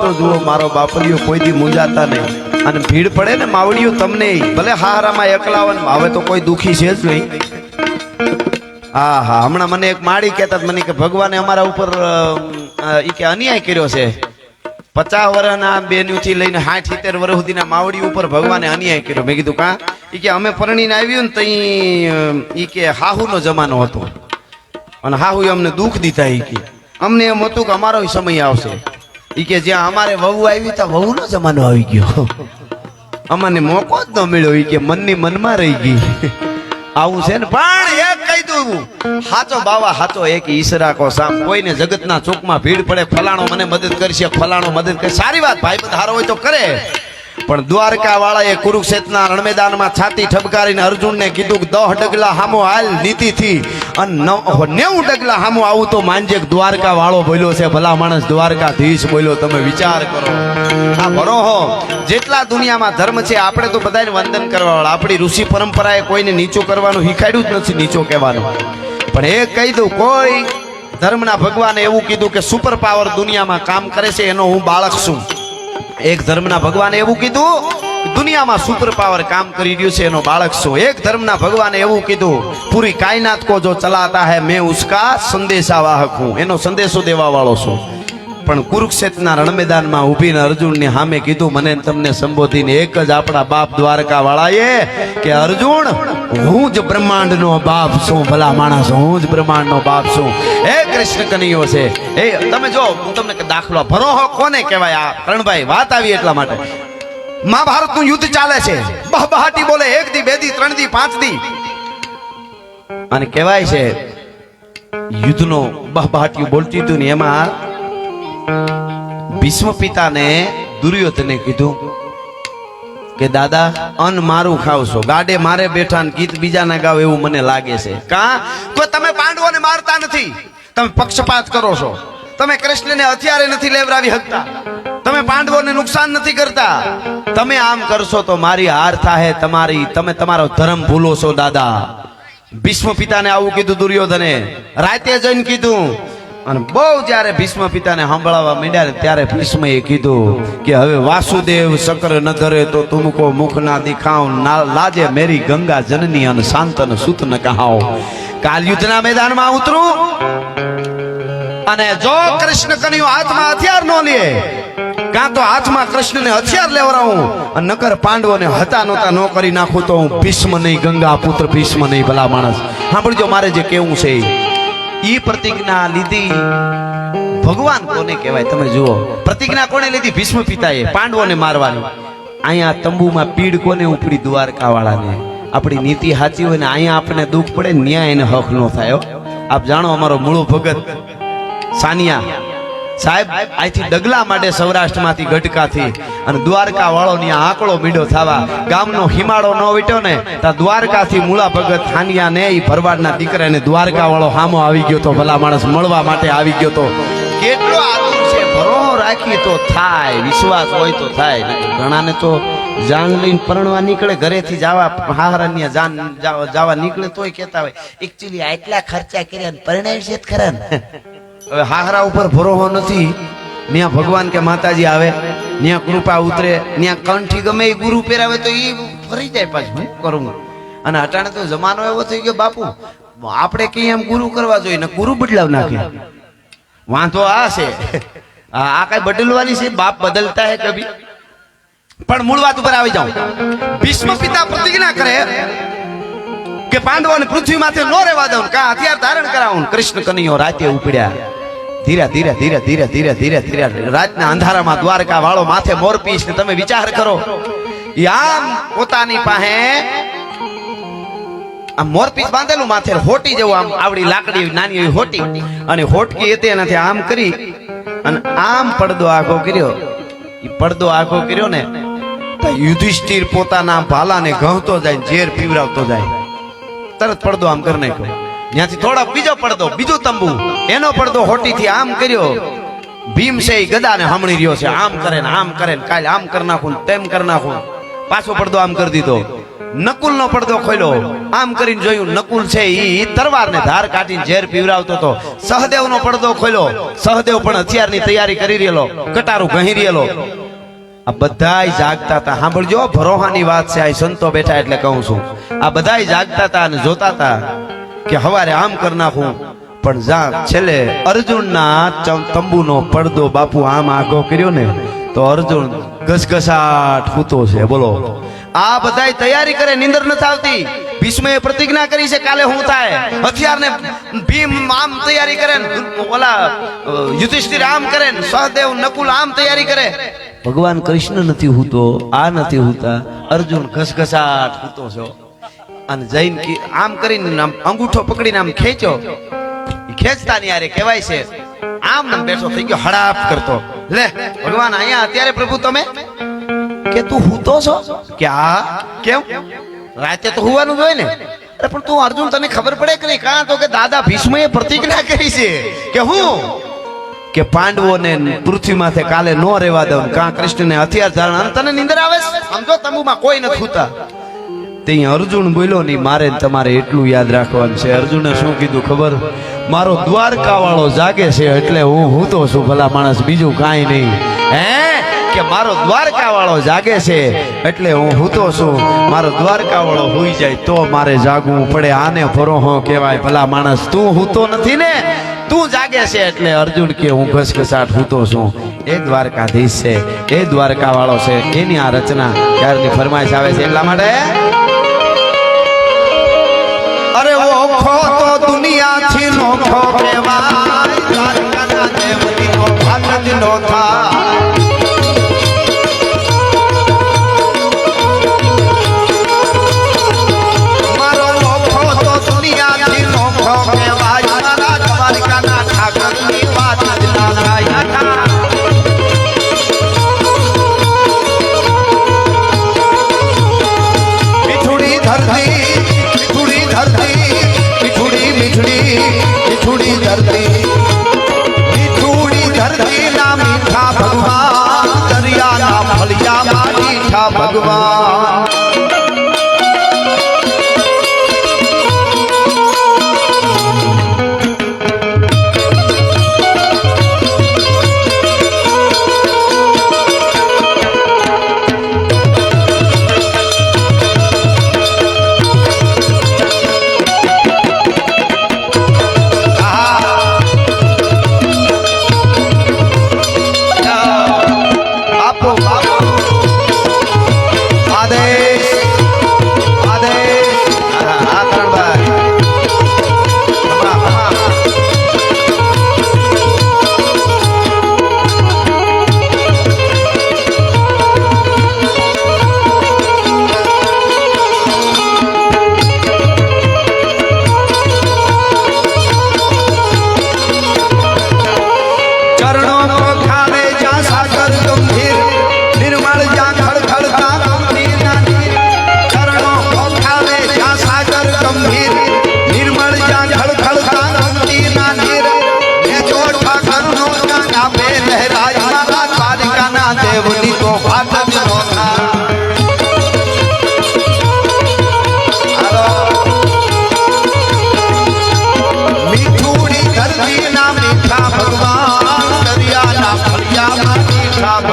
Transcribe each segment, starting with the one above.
તો જુઓ મારો બાપલિયો કોઈ દી મુંજાતા નહીં. અને ભીડ પડે ને માવડીઓ તમને ભલે હારામાં એકલાવન હવે તો કોઈ દુખી છે જ નહીં. હા હા હમણાં મને એક માળી કહેતા મને કે ભગવાને અમારા ઉપર અ, કે અન્યાય કર્યો છે. પચાસ વર્ષના બેન્યુથી લઈને સાઠ સિત્તેર વર્ષ સુધીના માવડી ઉપર ભગવાને અન્યાય કર્યો. મેં કીધું કા? એ કે અમે પરણીને આવ્યું ને તઈ ઈ કે હાહુનો જમાનો હતો. અને હાહુ અમને દુઃખ દીધા એ કે. અમને એમ હતું કે અમારો સમય આવશે. ઈ કે જ્યાં અમારે વહુ આવી ત્યાં વહુનો જમાનો આવી ગયો. અમને મોકો જ ન મળ્યો, ઈ કે મનની મનમાં રહી ગઈ. આવું છે ને? પણ એક કહી દઉં, હાચો બાવા, હાચો એક ઈસરા કો સામ. કોઈને જગતના ચોકમાં ભીડ પડે, ફલાણો મને મદદ કરશે, ફલાણો મદદ કરે સારી વાત ભાઈ બધા હારો હોય તો કરે. પણ દ્વારકા વાળાએ કુરુક્ષેત્રના રણમેદાનમાં છાતી ઠપકારીને અર્જુનને કીધું દહ ડગલા હામો હાલ નીતિથી અને નવ- ડગલા હામો આવું તો માનજે દ્વારકા વાળો બોલ્યો છે. ભલા માણસ દ્વારકાધીશ બોલ્યો. તમે વિચાર કરો. આ બરોહો જેટલા દુનિયામાં ધર્મ છે, આપણે તો બધાને વંદન કરવા આપણી ઋષિ પરંપરાએ કોઈને નીચું કરવાનું શીખાડ્યું જ નથી, નીચો કહેવાનું. પણ એ કહી દઉં, કોઈ ધર્મના ભગવાને એવું કીધું કે સુપર પાવર દુનિયામાં કામ કરે છે, એનો હું બાળક છું. એક ધર્મના ભગવાને એવું કીધું, દુનિયામાં સુપર પાવર કામ કરી રહ્યું છે, એનો બાળક છું એક ધર્મના ભગવાને એવું કીધું, પૂરી કાયનાત કો જો ચલાતા હે, મેં ઉસકા સંદેશાવાહક હું. એનો સંદેશો દેવા વાળો છું પણ કુરુક્ષેત્રના રણમેદાનમાં ઊભીને અર્જુનની સામે કીધું, મને તમને સંબોધીને એક જ આપણા બાપ દ્વારકા વાળાએ કે, અર્જુન, હું જ બ્રહ્માંડનો બાપ છું, ભલા માણસ, હું જ બ્રહ્માંડનો બાપ છું. એ કૃષ્ણ કનૈયો છે એ તમે જો, હું તમને દાખલો ભરોહો કોને કહેવાય? આ કરણભાઈ, વાત આવી એટલા માટે. મહાભારતનું યુદ્ધ ચાલે છે. બહાટી બોલે, એક દી, બે દી, ત્રણ દી, પાંચ દી. અને કહેવાય છે, યુદ્ધનો બહાટીયું બોલતી હતું ને એમાં ભીષ્મ પિતાને દુર્યોધને કીધું કે, દાદા, અન્ન મારું ખાવ છો ગાડે મારે બેઠા ને ગીત બીજાના ગાવ એવું મને લાગે છે. કા? તો તમે પાંડવોને મારતા નથી? તમે પક્ષપાત કરો છો. તમે કૃષ્ણને હથિયારે નથી લેવરાવી શકતા તમે પાંડવોને નુકસાન નથી કરતા. તમે આમ કરશો તો મારી હાર થાહે તમારી. તમે તમારો ધર્મ ભૂલો છો, દાદા. ભીષ્મ પિતાને આવું કીધું દુર્યોધને. રાતે જઈને કીધું અને બહુ જ્યારે ભીષ્મ પિતાને સાંભળવા માંડ્યા ને ત્યારે ભીષ્મએ કીધું કે હવે વાસુદેવ શકર ન ધરે તો તુમકો મુખ ના દિખાવ લાજે મેરી ગંગા જનની અને શાંતન સુત ન કહાઓ કાલયુદ્ધના મેદાનમાં ઉતરું અને જો કૃષ્ણ કન્યો હાથમાં હથિયાર ન લે, કાં તો હાથમાં કૃષ્ણને હથિયાર લેવરાવું અને નકર પાંડવોને હતા નહોતા ન કરી નાખું તો હું ભીષ્મ નહીં, ગંગા પુત્ર ભીષ્મ નહીં ભલા માણસ. સાંભળજો, મારે જે કેવું છે ઈ. પ્રતિજ્ઞા લીધી. ભગવાન કોને કહેવાય? તમે જુઓ. પ્રતિજ્ઞા કોને લીધી? ભીષ્મ પિતાએ પાંડવોને મારવાની. અહીંયા તંબુમાં પીડ કોને ઉપડી? દ્વારકા વાળાને આપણી નીતિ સાચી હોય ને અહીંયા આપણને દુઃખ પડે ન્યાય એને હક નો થાય આપ જાણો અમારો મૂળો ભગત સાનિયા. સાહેબ, અહીંથી ડગલા માટે સૌરાષ્ટ્રમાંથી ગટકાથી અને દ્વારકા વાળો ની આંકડો મીડો થવા ગામનો હિમાળો ન વીટ્યો ને, તો દ્વારકાથી મૂળા ભગત થાનિયા ને એ ભરવાડના દીકરાને દ્વારકા વાળો હામો આવી ગયો તો, ભલા માણસ મળવા માટે આવી ગયો તો. કેટલો આતુર છે ભરોહો રાખી તો થાય, વિશ્વાસ હોય તો થાય ઘણાને તો જાન લઈને પરણવા નીકળે, ઘરેથી જવા હાહરાની જાન જાવા નીકળે તોય કહેતા હોય. એકચ્યુઅલી આટલા ખર્ચા કર્યા ને પરણાવી છે ખરા ને. હવે હાહરા ઉપર ભરોહો નથી. ત્યાં ભગવાન કે માતાજી આવે ત્યાં કૃપા ઉતરે ત્યાં કંઠી ગમે એ ગુરુ પહેરાવે તો એ ફરી જાય પાછું કરું? અને અટાણે તો જમાનો એવો થઈ ગયો, બાપુ, આપણે કઈ એમ ગુરુ કરવા જોઈએ, ને ગુરુ બદલાવ નાખે. વાંધો આ છે. આ કઈ બદલવાની છે? બાપ બદલતા હે કભી? પણ મૂળ વાત ઉપર આવી જાઉં. ભીષ્મ પિતા પ્રતિજ્ઞા કરે કે પાંડવોને પૃથ્વી માથે નો રહેવા દઉં, કા હથિયાર ધારણ કરાવું કૃષ્ણ કનૈયો રાતે ઉપડ્યા. ધીરે ધીરે ધીરે ધીરે ધીરે ધીરે ધીરે. રાતના અંધારામાં દ્વારકા વાળો માથે મોરપીશ ને તમે વિચાર કરો. આમ પોતાની પાસે આમ મોરપીસ બાંધેલું માથે હોટી જેવું આમ આવડી લાકડી નાની એવી હોટી. અને હોટકી હતી એનાથી આમ કરી અને આમ પડદો આખો કર્યો. એ પડદો આખો કર્યો ને તો યુધિષ્ઠિર પોતાના ભાલાને ઘઉંતો જાય ઝેર પીવરાવતો જાય. તરત પડદો આમ કરી નાખ્યો. ત્યાંથી થોડોક બીજો પડદો, બીજો તંબુ. એનો પડદો હોટીથી આમ કર્યો. ભીમ છે ને ગદાને હમણી રહ્યો છે, આમ કરે ને આમ કરે ને કાલે આમ કરી નાખું તેમ કરી નાખું. પાછો પડદો આમ કરી દીધો. નકુલનો પડદો ખોલ્યો. આમ કરીને જોયું નકુલ છે એ તરવાર ને ધાર કાઢીને ઝેર પીવરાવતો હતો. સહદેવનો પડદો ખોલ્યો. સહદેવ પણ હથિયારની તૈયારી કરી રહેલો. કટારું ઘહી રહેલો. આ બધા જાગતા હતા. સાંભળજો, ભરોહાની વાત છે આ સંતો બેઠા એટલે કહું છું. આ બધા જાગતા હતા અને જોતા હતા. કે હવારે આમ કરી નાખું. પણ જા છેલ્લે અર્જુનના તંબુનો પડદો બાપુ આમ આગો કર્યો ને, તો અર્જુન ઘસઘસાટ હૂતો છે, બોલો. આ બધાય તૈયારી કરે, નિંદર નથી આવતી. ભીષ્મએ પ્રતિજ્ઞા કરી છે, કાલે હું થાય. હથિયારને ભીમ આમ તૈયારી કરે ને, ઓલા યુધિષ્ઠિર આમ કરે ને, સહદેવ નકુલ આમ તૈયારી કરે. ભગવાન કૃષ્ણ નથી હૂતો, આ નથી હૂતા, અર્જુન ઘસઘસાટ હૂતો છો. અને જૈન આમ કરીને આમ અંગૂઠો પકડીને આમ ખેંચો ખેંચતા ની આરે કહેવાય છે, આમ નામ બેઠો થઈ ગયો, હડાપ કરતો. લે, ભગવાન, અહીંયા અત્યારે પ્રભુ તમે? કે તું હૂતો છો? કે આ? કેમ? રાતે તો હોવાનું જોઈએ ને. અરે, પણ તું અર્જુન, તને ખબર પડે કે નહીં? કાં તો કે દાદા ભીષ્મએ પ્રતિજ્ઞા કરી છે કે હું? કે પાંડવોને પૃથ્વી માથે કાલે નો રહેવા દઉં. કાં કૃષ્ણને હથિયાર ધારણ તને નિંદર આવે? સમજો, તંબુમાં કોઈ નથી હોતા. તે અર્જુન બોલ્યો નહીં, મારે તમારે એટલું યાદ રાખવાનું છે. અર્જુને શું કીધું ખબર? મારો દ્વારકા વાળો જાગે છે એટલે હું હું તો છું, ભલા માણસ, બીજું કાંઈ નહીં. હે? કે મારો દ્વારકા વાળો જાગે છે એટલે હું હૂતો છું? મારો દ્વારકા વાળો હુઈ જાય તો મારે જાગવું પડે. આને ભરોહો કહેવાય, ભલા માણસ, તું હૂતો નથી ને? તું જાગે છે એટલે અર્જુન કે, હું ઘસઘસાટ હૂતો છું. એ દ્વારકાધીશ છે, એ દ્વારકા વાળો છે. એની આ રચના ક્યારની ફરમાઈશ આવે છે? એટલા માટે? અરે ઓખો તો દુનિયાથી નોખો કહેવાય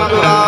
Allah.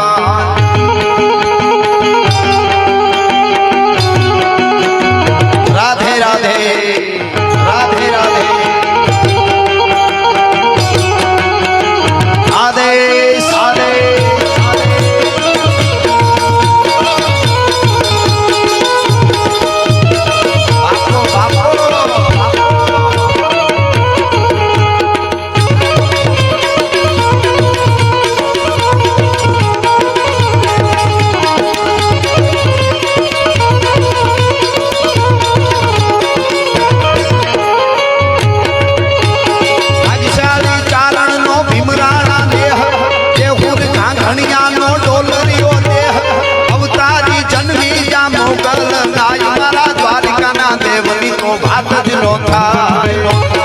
દેવની તો વાત જ નો થાય.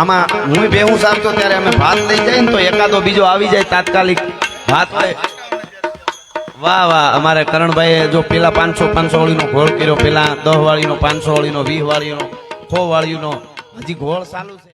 આમાં હું બેહું સામતો ત્યારે અમે ભાત લઈ જાય ને તો એકાદો બીજો આવી જાય તાત્કાલિક ભાત હોય વાહ વાહ, અમારે કરણભાઈએ જો પેલા પાંચસો પાંચસો વાળીનો ઘોળ કર્યો, પેલા દસ વાળીનો પાંચસો વાળીનો વીસ વાળીનો સો વાળીનો હજી ઘોળ ચાલુ છે.